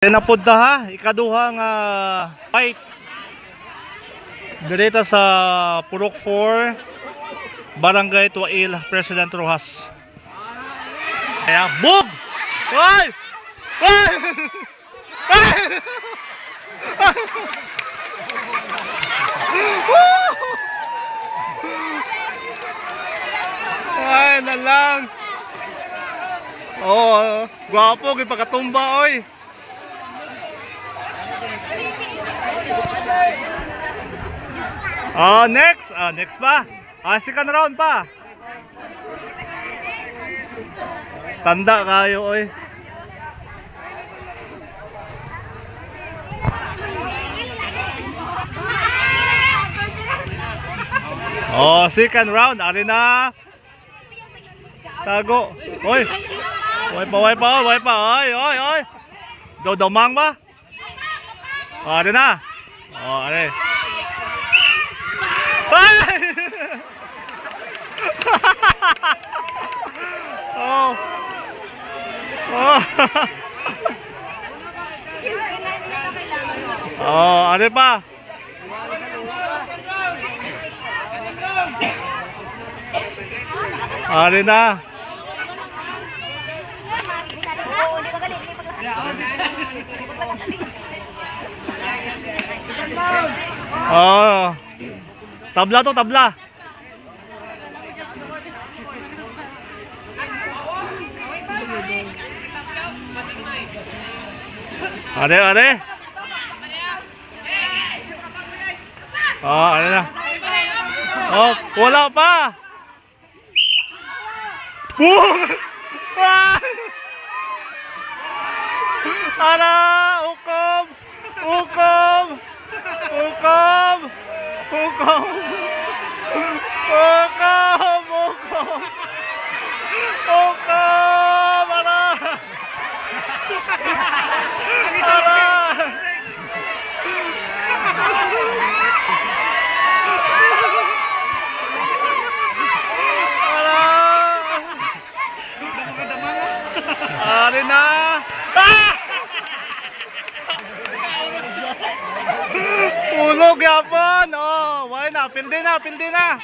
Yan na ha, ikaduhang ah, fight. Direta sa Purok 4, Barangay Tuail, President Rojas. Kaya, boom! Ay! Ay! Ay! Ay, na lang. Oh, gwapo, gipakatumba, oy. Oh, next. Ah, next pa. Ah, second round pa. Tanda kayo, oy. Oh, second round. Ari na. Tago. Oy. Oy pa, oy pa, oy pa. Oy, oy, oy. Daw damang ba? Oh, ari na. Oh, ari. Ay! oh. Oh. oh, ano pa? Ano na? Oh. Tabla to, tabla. Are, are. Oh, ano na? Oh, wala pa. Boom! Ah! Ara, Ukom! Ukom! Ukom! Ukom! Ara! Ara! Ara! Ari na! Ah! Ulog yapon! Oh, why na? Pildi na!